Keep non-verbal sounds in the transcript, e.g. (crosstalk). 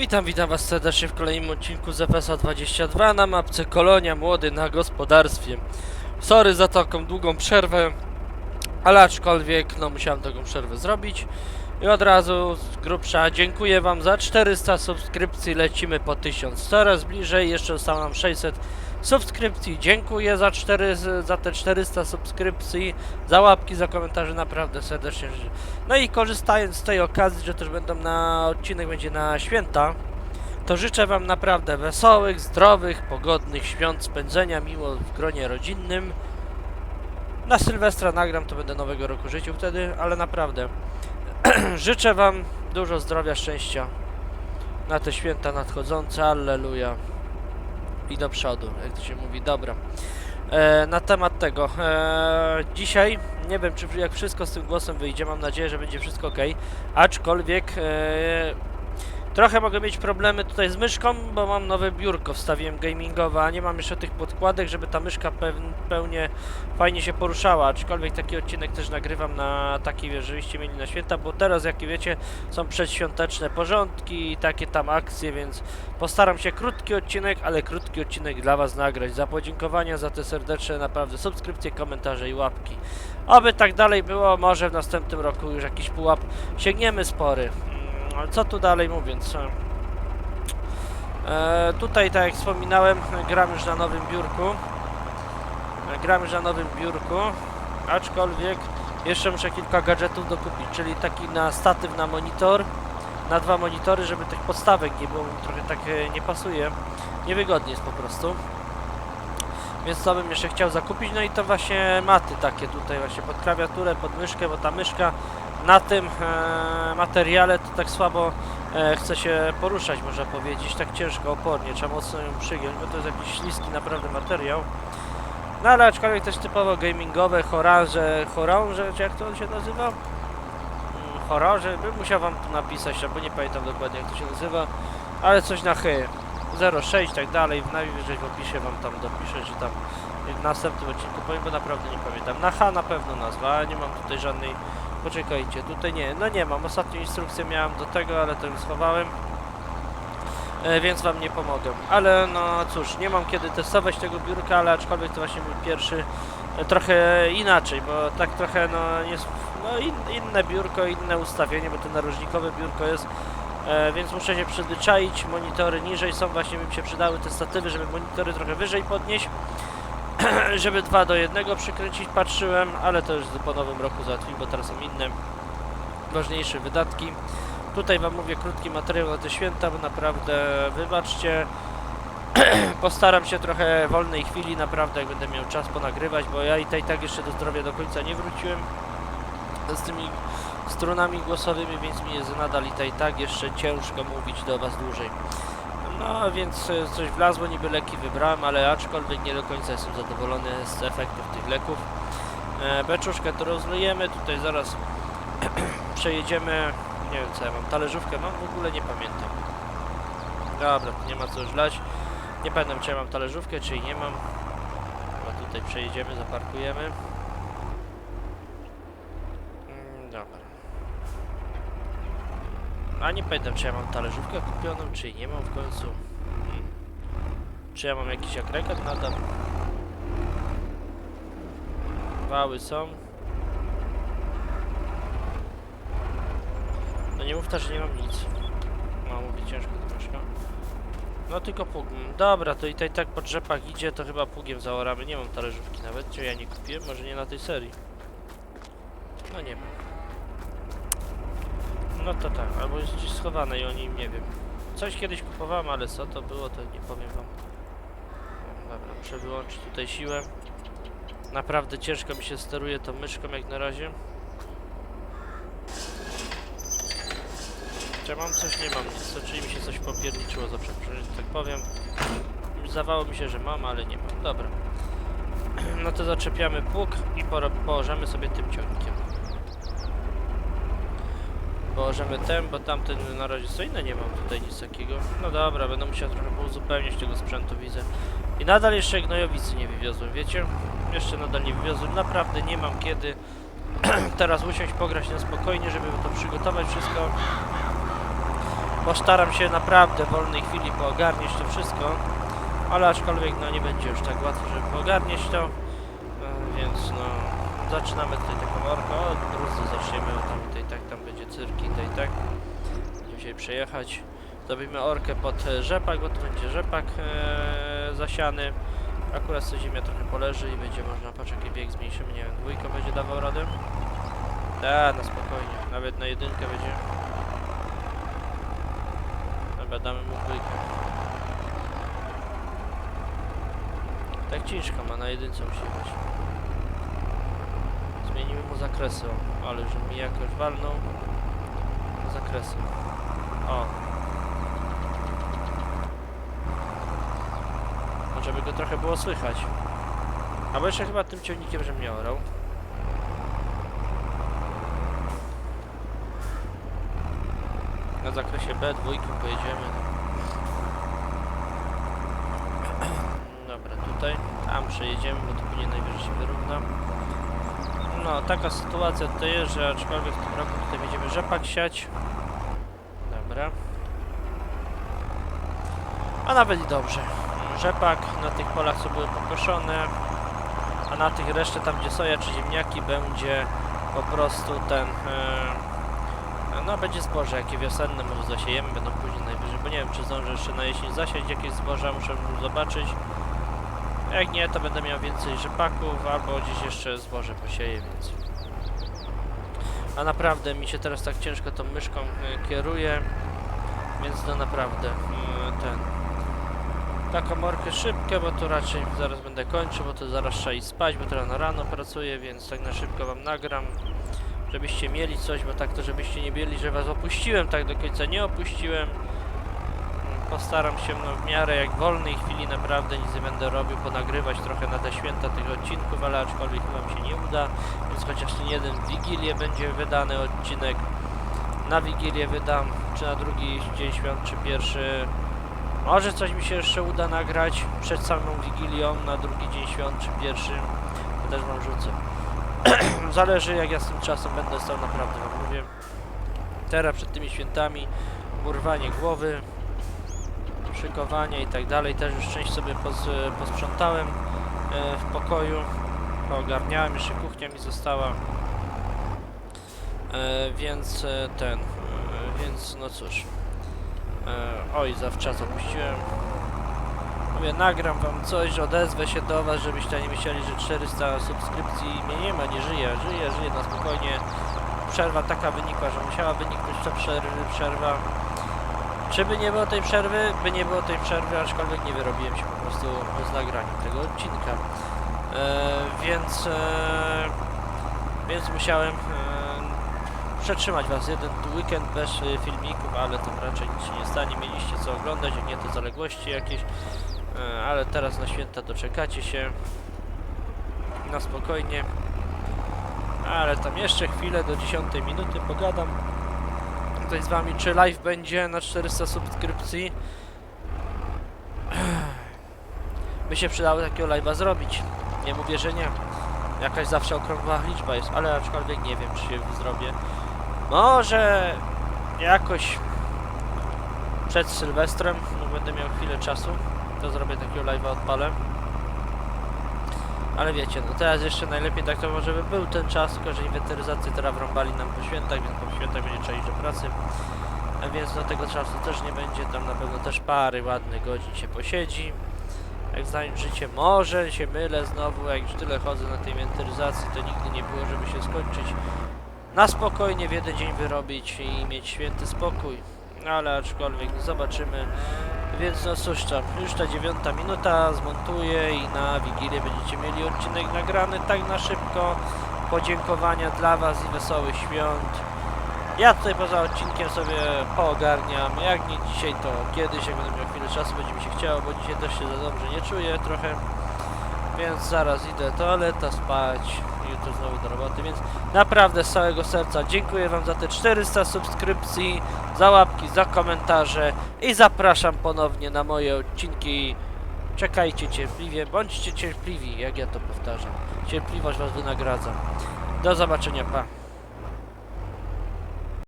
Witam, witam was serdecznie w kolejnym odcinku z FSA 22 na mapce Kolonia Młody na gospodarstwie. Sorry za taką długą przerwę, ale aczkolwiek no musiałem taką przerwę zrobić. I od razu z grubsza dziękuję wam za 400 subskrypcji, lecimy po 1000. Coraz bliżej, jeszcze zostało nam 600 subskrypcji. Dziękuję za, 4, za te 400 subskrypcji, za łapki, za komentarze, naprawdę serdecznie. No i korzystając z tej okazji, że też będą na odcinek będzie na święta, to życzę wam naprawdę wesołych, zdrowych, pogodnych świąt, spędzenia miło w gronie rodzinnym. Na Sylwestra nagram, to będę nowego roku życiu wtedy, ale naprawdę (clears throat) życzę wam dużo zdrowia, szczęścia na te święta nadchodzące, alleluja. I do przodu, jak to się mówi, dobra. E, na temat tego, e, dzisiaj nie wiem, czy jak wszystko z tym głosem wyjdzie, mam nadzieję, że będzie wszystko ok, aczkolwiek e, trochę mogę mieć problemy tutaj z myszką, bo mam nowe biurko, wstawiłem gamingowe, a nie mam jeszcze tych podkładek, żeby ta myszka peł- pełnie fajnie się poruszała, aczkolwiek taki odcinek też nagrywam na taki, żebyście mieli na święta, bo teraz, jak wiecie, są przedświąteczne porządki i takie tam akcje, więc postaram się krótki odcinek, ale krótki odcinek dla Was nagrać. Za podziękowania za te serdeczne naprawdę subskrypcje, komentarze i łapki. Oby tak dalej było, może w następnym roku już jakiś pułap sięgniemy spory. Co tu dalej mówiąc? E, tutaj, tak jak wspominałem, gram już na nowym biurku. E, gram już na nowym biurku, aczkolwiek jeszcze muszę kilka gadżetów dokupić, czyli taki na statyw na monitor, na dwa monitory, żeby tych podstawek nie było, trochę tak e, nie pasuje. Niewygodnie jest po prostu. Więc to bym jeszcze chciał zakupić, no i to właśnie maty takie tutaj właśnie pod klawiaturę, pod myszkę, bo ta myszka na tym e, materiale to tak słabo e, chce się poruszać, można powiedzieć, tak ciężko, opornie, trzeba mocno ją przygiąć, bo to jest jakiś śliski naprawdę materiał. No ale aczkolwiek też typowo gamingowe, horanże, chorąże, czy jak to się nazywa? Mm, Chorąże, bym musiał wam tu napisać, bo nie pamiętam dokładnie jak to się nazywa, ale coś na chy. 06 tak dalej, najwyżej w opisie wam tam dopiszę, czy tam w następnym odcinku powiem, bo naprawdę nie pamiętam. Na H na pewno nazwa, nie mam tutaj żadnej, poczekajcie, tutaj nie, no nie mam, ostatnią instrukcję miałem do tego, ale to już schowałem. E, więc wam nie pomogę. Ale no cóż, nie mam kiedy testować tego biurka, ale aczkolwiek to właśnie mój pierwszy e, trochę inaczej, bo tak trochę no jest no in, inne biurko, inne ustawienie, bo to narożnikowe biurko jest, e, więc muszę się przyzwyczaić. Monitory niżej są, właśnie mi się przydały te statywy, żeby monitory trochę wyżej podnieść, (clears throat) żeby dwa do jednego przykręcić, patrzyłem, ale to już po nowym roku załatwimy, bo teraz są inne ważniejsze wydatki. Tutaj Wam mówię krótki materiał na te święta, bo naprawdę wybaczcie. (clears throat) Postaram się trochę wolnej chwili, naprawdę jak będę miał czas ponagrywać, bo ja i tak, i tak jeszcze do zdrowia do końca nie wróciłem z tymi strunami głosowymi, więc mi jest nadal i tak, i tak jeszcze ciężko mówić do Was dłużej. No więc e, coś wlazło, niby leki wybrałem, ale aczkolwiek nie do końca jestem zadowolony z efektów tych leków. E, beczuszkę to rozlejemy, tutaj zaraz (clears throat) przejedziemy nie wiem co ja mam, talerzówkę mam? W ogóle nie pamiętam. Dobra, nie ma co żlać. Nie pamiętam czy ja mam talerzówkę, czy jej nie mam. Chyba tutaj przejedziemy, zaparkujemy. Mm, Dobra. A nie pamiętam czy ja mam talerzówkę kupioną, czy nie mam w końcu. Hmm. Czy ja mam jakiś agregat nadal? Wały są. No nie mów też, że nie mam nic. No mówię ciężko troszkę. No tylko pług. Mm, Dobra, to i tak, tak po drzepach idzie, to chyba pługiem zaoramy. Nie mam talerzówki nawet, czy ja nie kupiłem, może nie na tej serii. No nie mam. No to tak, albo jest gdzieś schowane i o nim nie wiem. Coś kiedyś kupowałem, ale co to było, to nie powiem wam. Dobra, muszę wyłączyć tutaj siłę. Naprawdę ciężko mi się steruje tą myszką jak na razie. Czy mam coś? Nie mam nic. Czyli mi się coś popierniczyło za przeproszeniem, tak powiem. Zdawało mi się, że mam, ale nie mam. Dobra. (clears throat) No to zaczepiamy pług i położymy sobie tym ciągiem. Położymy ten, bo tamten na razie co inne nie mam tutaj nic takiego. No dobra, będę musiał trochę uzupełnić tego sprzętu, widzę. I nadal jeszcze gnojowicy nie wywiozłem, wiecie? Jeszcze nadal nie wywiozłem, naprawdę nie mam kiedy (clears throat) teraz usiąść, pograć na spokojnie, żeby to przygotować wszystko. Postaram się naprawdę w wolnej chwili poogarniać to wszystko, ale aczkolwiek no nie będzie już tak łatwo, żeby poogarniać to, e, więc no zaczynamy tutaj taką orkę, od Gruzji zaczniemy, tam tutaj tak, cyrki, tutaj tak, będziemy się przejechać. Zrobimy orkę pod e, rzepak, bo to będzie rzepak e, zasiany. Akurat sobie ziemia trochę poleży i będzie można, patrz jaki bieg zmniejszymy, nie wiem, dwójkę będzie dawał radę? Da, na spokojnie, nawet na jedynkę będzie. Dobra, damy mu dwójkę. Tak ciężko ma, na jedynce musi być. Zmienimy mu zakresy, ale że mi jakoś walnął. Zakresy. O, No, żeby go trochę było słychać. Albo jeszcze chyba tym ciągnikiem, że mnie orał. Na zakresie B dwójką pojedziemy. Dobra, tutaj. Tam przejedziemy, bo to później najwyżej się wyrówna. No, taka sytuacja tutaj jest, że aczkolwiek w tym roku tutaj będziemy rzepak siać. Dobra. A nawet i dobrze rzepak na tych polach co były pokoszone, a na tych resztę tam gdzie soja czy ziemniaki będzie po prostu ten e, no będzie zboże jakie wiosenne może zasiejemy, będą później najwyżej, bo nie wiem czy zdążę jeszcze na jesień zasiać jakieś zboża, muszę zobaczyć jak nie to będę miał więcej rzepaków albo gdzieś jeszcze zboże posieję, więc a naprawdę mi się teraz tak ciężko tą myszką e, kieruje więc to naprawdę e, ten taką morkę szybkę, bo to raczej zaraz będę kończył, bo to zaraz trzeba iść spać, bo teraz na rano pracuję, więc tak na szybko wam nagram, żebyście mieli coś, bo tak to żebyście nie mieli, że was opuściłem, tak do końca nie opuściłem. Postaram się no, w miarę jak wolnej chwili naprawdę nic nie będę robił, ponagrywać trochę na te święta tych odcinków, ale aczkolwiek mi się nie uda, więc chociaż ten jeden w Wigilię będzie wydany odcinek. Na Wigilię wydam, czy na drugi dzień świąt, czy pierwszy może coś mi się jeszcze uda nagrać przed samą Wigilią, na drugi dzień świąt czy pierwszy. To też wam rzucę. (clears throat) Zależy jak ja z tym czasem będę stał naprawdę wam mówię. Teraz przed tymi świętami urwanie głowy, szykowanie i tak dalej. Też już część sobie pos, posprzątałem e, w pokoju. Poogarniałem, jeszcze kuchnia mi została. E, więc e, ten, więc no cóż. Oj, zawczasu opuściłem. Mówię, nagram wam coś, odezwę się do was, żebyście nie myśleli, że 400 subskrypcji mnie nie ma, nie żyje, żyje, żyje na spokojnie. Przerwa taka wynikła, że musiała wyniknąć ta przerwy, przerwa. Czy by nie było tej przerwy? By nie było tej przerwy, aczkolwiek nie wyrobiłem się po prostu z nagraniem tego odcinka. E, więc, e, więc musiałem e, przetrzymać was jeden weekend bez e, filmików, ale to raczej nic się nie stanie. Mieliście co oglądać, jak nie to zaległości jakieś, e, ale teraz na święta doczekacie się na spokojnie. Ale tam jeszcze chwilę do 10 minuty pogadam tutaj z wami, czy live będzie na 400 subskrypcji. (clears throat) By się przydało takiego live'a zrobić. Nie mówię, że nie. Jakaś zawsze okrągła liczba jest, ale aczkolwiek nie wiem, czy się zrobię. Może jakoś przed Sylwestrem, no będę miał chwilę czasu, to zrobię takiego live'a, odpalę. Ale wiecie, no teraz jeszcze najlepiej tak to może by był ten czas, tylko że inwentaryzację teraz wrąbali nam po świętach, więc po świętach będzie trzeba iść do pracy. A więc do tego czasu też nie będzie, tam na pewno też pary ładnych godzin się posiedzi. Jak znając życie, może się mylę znowu, jak już tyle chodzę na tej inwentaryzacji, to nigdy nie było, żeby się skończyć na spokojnie w jeden dzień wyrobić i mieć święty spokój. No ale aczkolwiek zobaczymy. Więc no cóż już ta dziewiąta minuta, zmontuję i na Wigilię będziecie mieli odcinek nagrany tak na szybko. Podziękowania dla Was i wesołych świąt. Ja tutaj poza odcinkiem sobie poogarniam, jak nie dzisiaj to kiedyś, jak będę miał chwilę czasu, będzie mi się chciało, bo dzisiaj też się za dobrze nie czuję trochę. Więc zaraz idę toaleta spać, jutro znowu do roboty, więc naprawdę z całego serca dziękuję Wam za te 400 subskrypcji, za łapki, za komentarze i zapraszam ponownie na moje odcinki. Czekajcie cierpliwie, bądźcie cierpliwi, jak ja to powtarzam. Cierpliwość Was wynagradza. Do zobaczenia, pa.